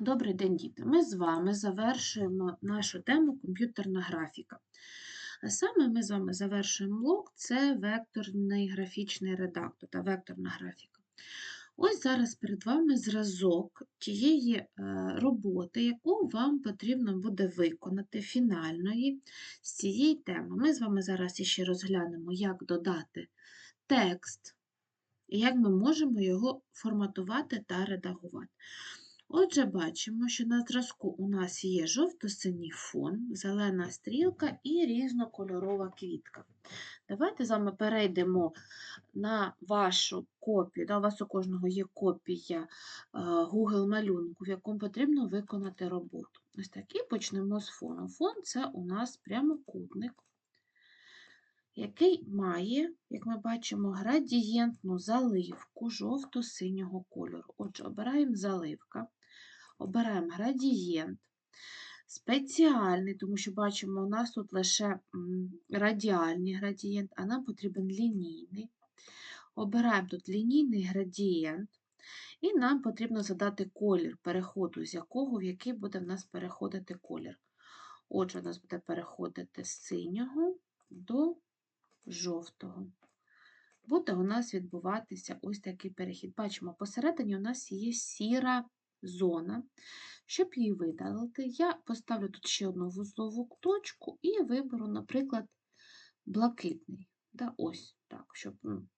Добрий день, діти! Ми з вами завершуємо нашу тему комп'ютерна графіка. Саме ми з вами завершуємо блок це векторний графічний редактор та векторна графіка. Ось зараз перед вами зразок тієї е, роботи, яку вам потрібно буде виконати фінальної з цієї теми. Ми з вами зараз іще розглянемо, як додати текст і як ми можемо його форматувати та редагувати. Отже, бачимо, що на зразку у нас є жовто-синій фон, зелена стрілка і різнокольорова квітка. Давайте з вами перейдемо на вашу копію. Да, У вас у кожного є копія Google малюнку, в якому потрібно виконати роботу. Ось так, і почнемо з фону. Фон це у нас прямокутник, який має, як ми бачимо, градієнтну заливку жовто-синього кольору. Отже, обираємо заливка обираємо градієнт. Спеціальний, тому що бачимо, у нас тут лише радіальний градієнт, а нам потрібен лінійний. Обираємо тут лінійний градієнт, і нам потрібно задати колір переходу, з якого в який буде в нас переходити колір. Отже, у нас буде переходити з синього до жовтого. Буде у нас відбуватися ось такий перехід. Бачимо, посередині у нас є сіра зона. Щоб її видалити, я поставлю тут ще одну вузлову точку і виберу, наприклад, блакитний. Да, Ось так, щоб ну,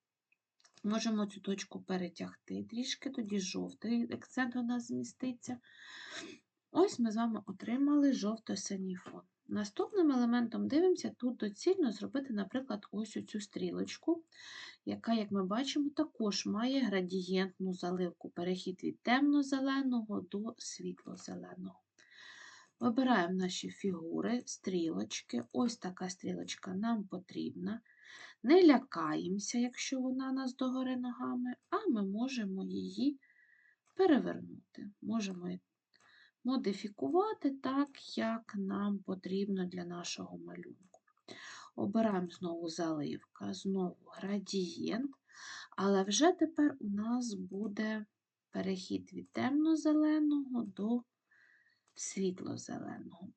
можемо цю точку перетягти трішки, тоді жовтий акцент у нас зміститься. Ось ми з вами отримали жовто-синій фон. Наступним елементом дивимося, тут доцільно зробити, наприклад, ось цю стрілочку, яка, як ми бачимо, також має градієнтну заливку, перехід від темно-зеленого до світло-зеленого. Вибираємо наші фігури, стрілочки. Ось така стрілочка нам потрібна. Не лякаємося, якщо вона нас догори ногами, а ми можемо її перевернути. Можемо модифікувати так, як нам потрібно для нашого малюнку. Обираємо знову заливка, знову градієнт, але вже тепер у нас буде перехід від темно-зеленого до світло-зеленого.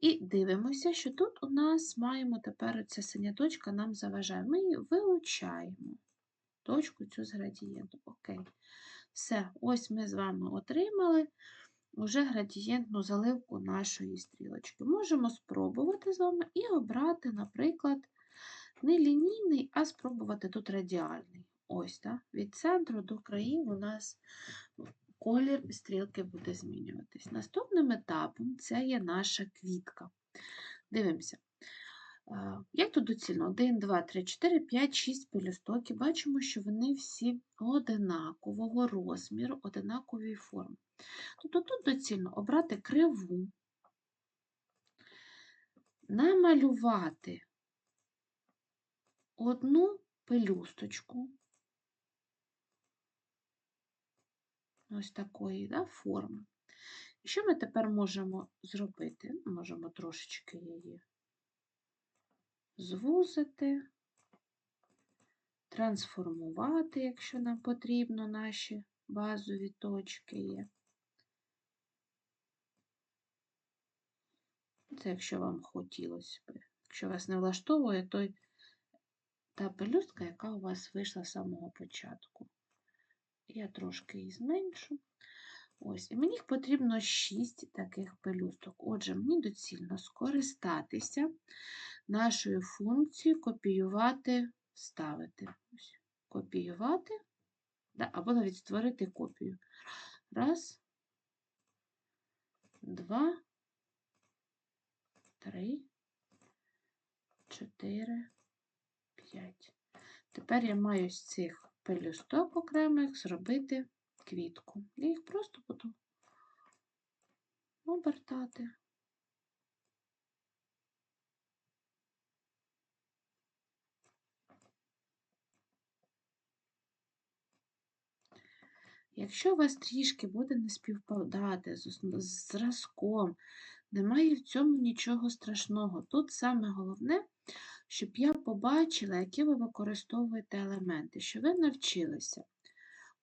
І дивимося, що тут у нас маємо тепер ця синя точка нам заважає. Ми її вилучаємо точку цю з градієнту. Окей. Все, ось ми з вами отримали уже градієнтну заливку нашої стрілочки. Можемо спробувати з вами і обрати, наприклад, не лінійний, а спробувати тут радіальний. Ось, так, від центру до країв у нас колір стрілки буде змінюватись. Наступним етапом це є наша квітка. Дивимося. Як тут доцільно? 1, 2, 3, 4, 5, 6 пелюсток. бачимо, що вони всі одинакового розміру, одинакової форми. Тобто тут доцільно обрати криву, намалювати одну пелюсточку, ось такої да, форми. І що ми тепер можемо зробити? Можемо трошечки її звузити, трансформувати, якщо нам потрібно, наші базові точки є. Це якщо вам хотілося б. Якщо вас не влаштовує, то та пелюстка, яка у вас вийшла з самого початку. Я трошки її зменшу. Ось, І мені потрібно 6 таких пелюсток. Отже, мені доцільно скористатися нашою функцією копіювати, вставити. Ось, Копіювати, да, або навіть створити копію. Раз, два, три, чотири, п'ять. Тепер я маю з цих пелюсток окремих зробити квітку. Я їх просто буду обертати. Якщо у вас трішки буде не співпадати з зразком, немає в цьому нічого страшного. Тут саме головне, щоб я побачила, які ви використовуєте елементи, що ви навчилися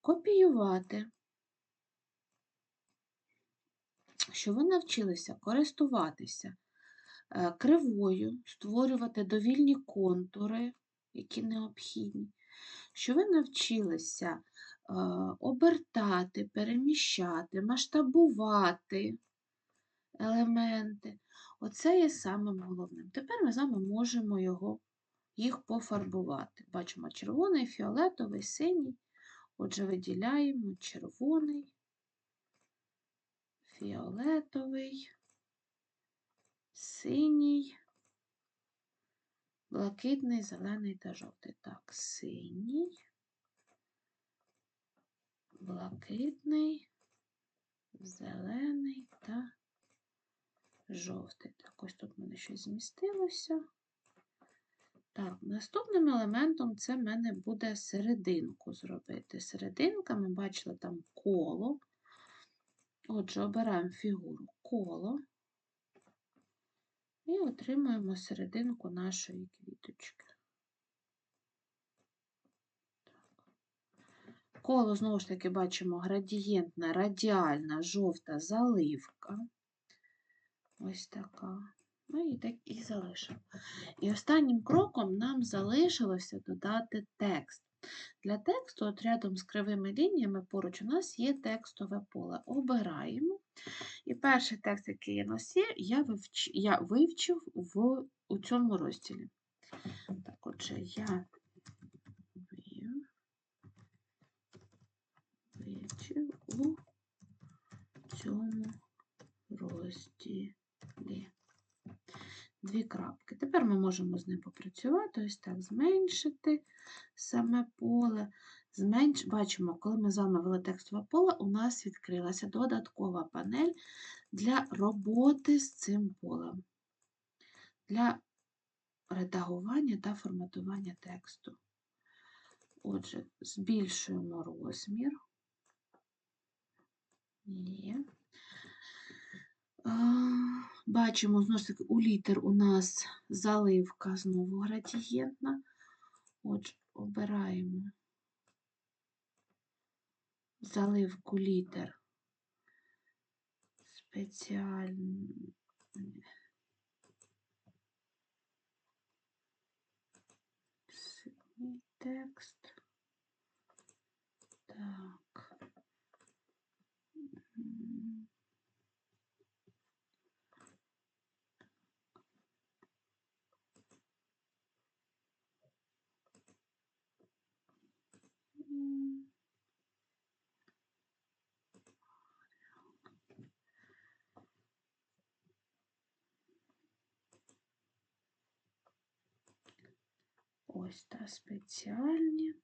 копіювати що ви навчилися користуватися е, кривою, створювати довільні контури, які необхідні, що ви навчилися е, обертати, переміщати, масштабувати елементи. Оце є самим головним. Тепер ми з вами можемо його, їх пофарбувати. Бачимо червоний, фіолетовий, синій. Отже, виділяємо червоний, фіолетовий, синій, блакитний, зелений та жовтий. Так, синій, блакитний, зелений та жовтий. Так, ось тут в мене щось змістилося. Так, наступним елементом це в мене буде серединку зробити. Серединка, ми бачили там коло. Отже, обираємо фігуру коло і отримуємо серединку нашої квіточки. Коло, знову ж таки, бачимо градієнтна, радіальна, жовта заливка. Ось така. Ну і так і залишимо. І останнім кроком нам залишилося додати текст. Для тексту, от рядом з кривими лініями, поруч у нас є текстове поле. Обираємо. І перший текст, який у нас є, я, вивч... я вивчив в... у цьому розділі. Так, отже, я вивчив у цьому розділі дві крапки. Тепер ми можемо з ним попрацювати, ось так, зменшити саме поле. Зменш... Бачимо, коли ми з вами ввели текстове поле, у нас відкрилася додаткова панель для роботи з цим полем, для редагування та форматування тексту. Отже, збільшуємо розмір. Є. Бачимо, знову у літер у нас заливка знову градієнтна. Отже, обираємо заливку літер спеціальний текст. Так. Ось та спеціальні.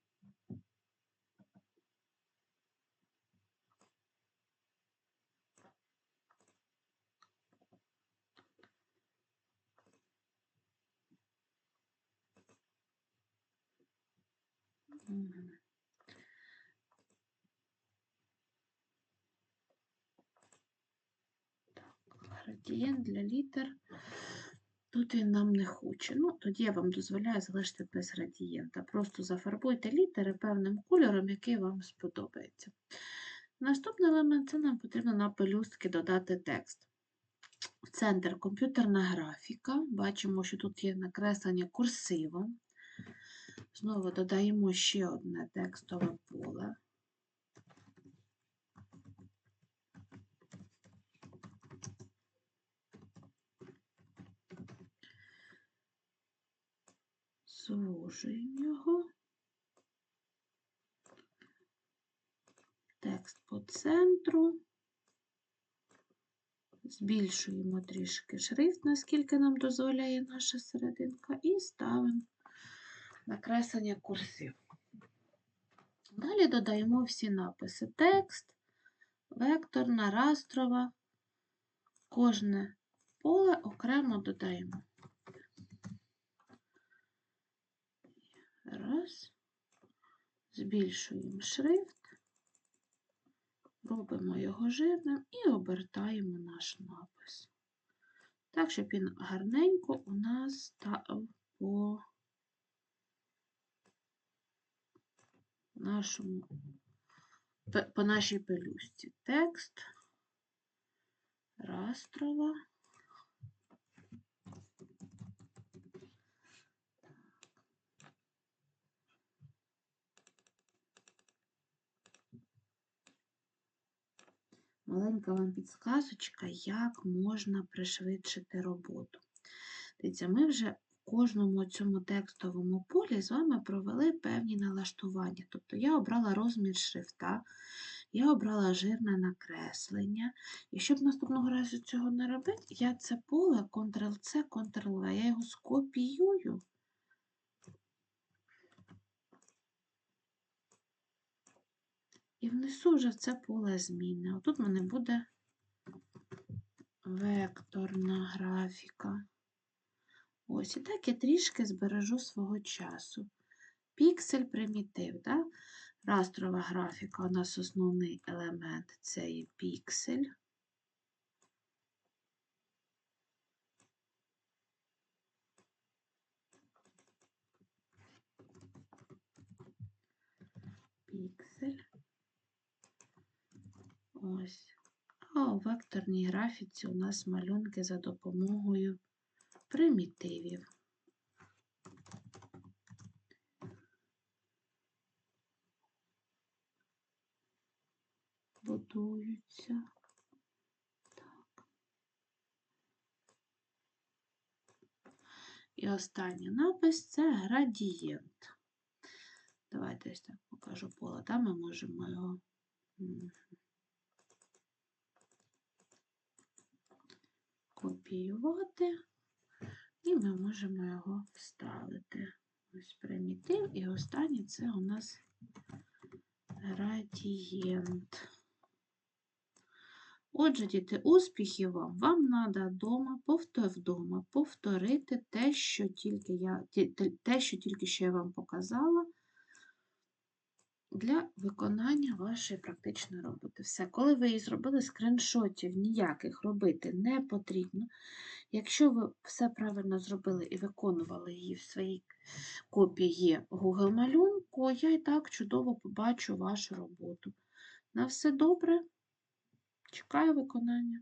Градієнт для літер. Тут нам не хоче. Ну, Тоді я вам дозволяю залишити без градієнта. Просто зафарбуйте літери певним кольором, який вам сподобається. Наступний елемент це нам потрібно на пелюстки додати текст. В центр комп'ютерна графіка. Бачимо, що тут є накреслення курсивом. Знову додаємо ще одне текстове поле. Звужуємо його. Текст по центру. Збільшуємо трішки шрифт, наскільки нам дозволяє наша серединка, і ставимо накреслення курсив. Далі додаємо всі написи: текст, векторна, растрова, кожне поле окремо додаємо. Раз. Збільшуємо шрифт, робимо його жирним і обертаємо наш напис. Так, щоб він гарненько у нас став по нашому, по нашій пелюсті. Текст, растрова. Маленька вам підсказочка, як можна пришвидшити роботу. Дивіться, ми вже в кожному цьому текстовому полі з вами провели певні налаштування. Тобто я обрала розмір шрифта, я обрала жирне накреслення. І щоб наступного разу цього не робити, я це поле Ctrl-C, Ctrl-V, я його скопіюю. Внесу вже в це поле зміни. Отут в мене буде векторна графіка. Ось, і так я трішки збережу свого часу. Піксель примітив. Да? Растрова графіка у нас основний елемент це є піксель. Ось. А у векторній графіці у нас малюнки за допомогою примітивів. Будуються. Так. І останній напис це градієнт. Давайте ось так покажу поле. Там ми можемо його. М, копіювати, і ми можемо його вставити. Ось примітив, і останнє це у нас градієнт. Отже, діти, успіхів вам! Вам треба вдома, повтор вдома, повторити те, що тільки я, те, що тільки що я вам показала, для виконання вашої практичної роботи. Все, коли ви її зробили, скріншотів ніяких робити не потрібно. Якщо ви все правильно зробили і виконували її в своїй копії Google малюнку, я і так чудово побачу вашу роботу. На все добре. Чекаю виконання.